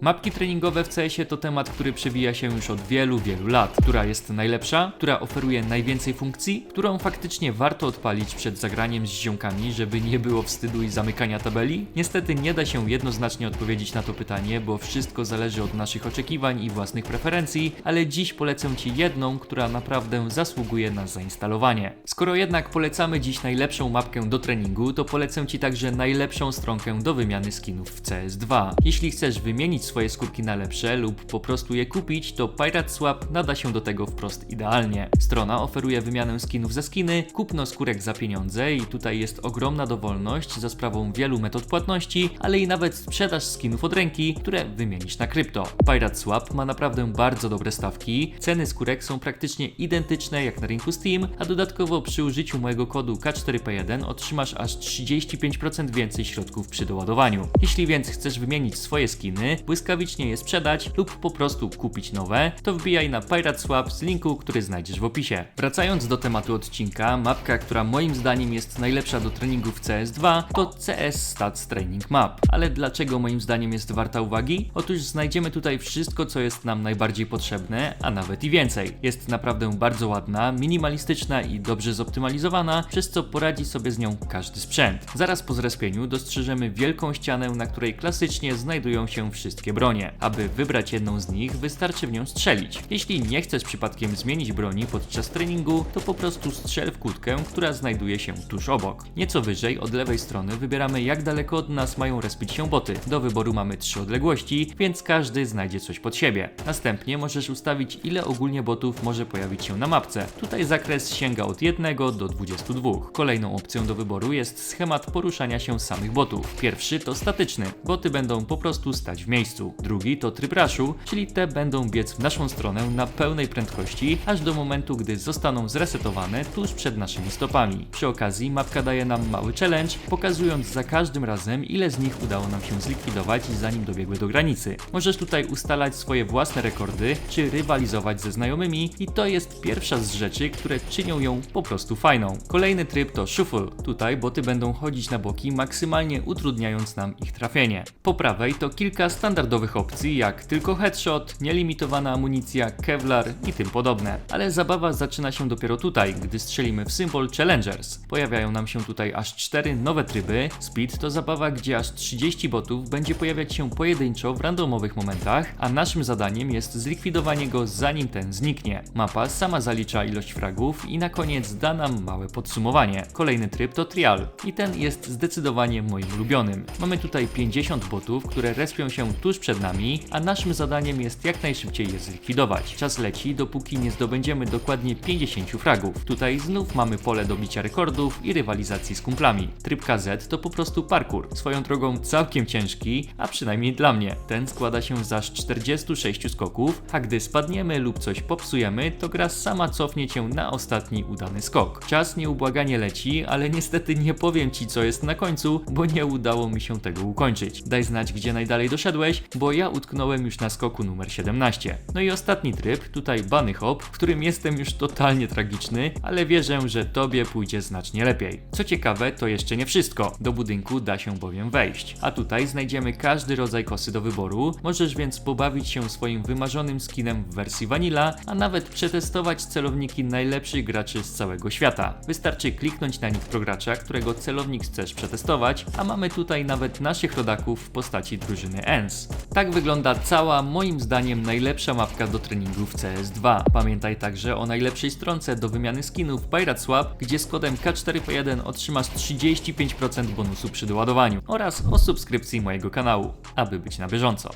Mapki treningowe w CS-ie to temat, który przewija się już od wielu, wielu lat. Która jest najlepsza, która oferuje najwięcej funkcji, którą faktycznie warto odpalić przed zagraniem z ziomkami, żeby nie było wstydu i zamykania tabeli? Niestety nie da się jednoznacznie odpowiedzieć na to pytanie, bo wszystko zależy od naszych oczekiwań i własnych preferencji, ale dziś polecę Ci jedną, która naprawdę zasługuje na zainstalowanie. Skoro jednak polecamy dziś najlepszą mapkę do treningu, to polecę Ci także najlepszą stronkę do wymiany skinów w CS2. Jeśli chcesz wymienić swoje skórki na lepsze lub po prostu je kupić, to Pirate Swap nada się do tego wprost idealnie. Strona oferuje wymianę skinów za skiny, kupno skórek za pieniądze i tutaj jest ogromna dowolność za sprawą wielu metod płatności, ale i nawet sprzedaż skinów od ręki, które wymienisz na krypto. Pirate Swap ma naprawdę bardzo dobre stawki, ceny skórek są praktycznie identyczne jak na rynku Steam, a dodatkowo przy użyciu mojego kodu K4P1 otrzymasz aż 35% więcej środków przy doładowaniu. Jeśli więc chcesz wymienić swoje skiny, błyskawicznie je sprzedać lub po prostu kupić nowe, to wbijaj na Pirate Swap z linku, który znajdziesz w opisie. Wracając do tematu odcinka, mapka, która moim zdaniem jest najlepsza do treningu w CS2 to CS Stats Training Map. Ale dlaczego moim zdaniem jest warta uwagi? Otóż znajdziemy tutaj wszystko, co jest nam najbardziej potrzebne, a nawet i więcej. Jest naprawdę bardzo ładna, minimalistyczna i dobrze zoptymalizowana, przez co poradzi sobie z nią każdy sprzęt. Zaraz po zrespieniu dostrzeżemy wielką ścianę, na której klasycznie znajdują się wszystkie bronie. Aby wybrać jedną z nich, wystarczy w nią strzelić. Jeśli nie chcesz przypadkiem zmienić broni podczas treningu, to po prostu strzel w kłódkę, która znajduje się tuż obok. Nieco wyżej, od lewej strony, wybieramy jak daleko od nas mają respić się boty. Do wyboru mamy trzy odległości, więc każdy znajdzie coś pod siebie. Następnie możesz ustawić ile ogólnie botów może pojawić się na mapce. Tutaj zakres sięga od 1 do 22. Kolejną opcją do wyboru jest schemat poruszania się samych botów. Pierwszy to statyczny. Boty będą po prostu stać w miejscu. Drugi to tryb rushu, czyli te będą biec w naszą stronę na pełnej prędkości, aż do momentu, gdy zostaną zresetowane tuż przed naszymi stopami. Przy okazji mapka daje nam mały challenge, pokazując za każdym razem ile z nich udało nam się zlikwidować zanim dobiegły do granicy. Możesz tutaj ustalać swoje własne rekordy, czy rywalizować ze znajomymi i to jest pierwsza z rzeczy, które czynią ją po prostu fajną. Kolejny tryb to shuffle. Tutaj boty będą chodzić na boki, maksymalnie utrudniając nam ich trafienie. Po prawej to kilka standardowych opcji, jak tylko headshot, nielimitowana amunicja, kevlar i tym podobne. Ale zabawa zaczyna się dopiero tutaj, gdy strzelimy w symbol Challengers. Pojawiają nam się tutaj aż cztery nowe tryby. Speed to zabawa, gdzie aż 30 botów będzie pojawiać się pojedynczo w randomowych momentach, a naszym zadaniem jest zlikwidowanie go zanim ten zniknie. Mapa sama zalicza ilość fragów i na koniec da nam małe podsumowanie. Kolejny tryb to trial i ten jest zdecydowanie moim ulubionym. Mamy tutaj 50 botów, które respią się tuż przed nami, a naszym zadaniem jest jak najszybciej je zlikwidować. Czas leci, dopóki nie zdobędziemy dokładnie 50 fragów. Tutaj znów mamy pole do bicia rekordów i rywalizacji z kumplami. Tryb KZ to po prostu parkour. Swoją drogą całkiem ciężki, a przynajmniej dla mnie. Ten składa się z aż 46 skoków, a gdy spadniemy lub coś popsujemy, to gra sama cofnie cię na ostatni udany skok. Czas nieubłaganie leci, ale niestety nie powiem ci co jest na końcu, bo nie udało mi się tego ukończyć. Daj znać gdzie najdalej doszedłeś, bo ja utknąłem już na skoku numer 17. No i ostatni tryb, tutaj bunny hop, w którym jestem już totalnie tragiczny, ale wierzę, że tobie pójdzie znacznie lepiej. Co ciekawe, to jeszcze nie wszystko. Do budynku da się bowiem wejść. A tutaj znajdziemy każdy rodzaj kosy do wyboru, możesz więc pobawić się swoim wymarzonym skinem w wersji vanilla, a nawet przetestować celowniki najlepszych graczy z całego świata. Wystarczy kliknąć na nick progracza, którego celownik chcesz przetestować, a mamy tutaj nawet naszych rodaków w postaci drużyny ENS. Tak wygląda cała, moim zdaniem, najlepsza mapka do treningu w CS2. Pamiętaj także o najlepszej stronce do wymiany skinów Pirate Swap, gdzie z kodem K4P1 otrzymasz 35% bonusu przy doładowaniu oraz o subskrypcji mojego kanału, aby być na bieżąco.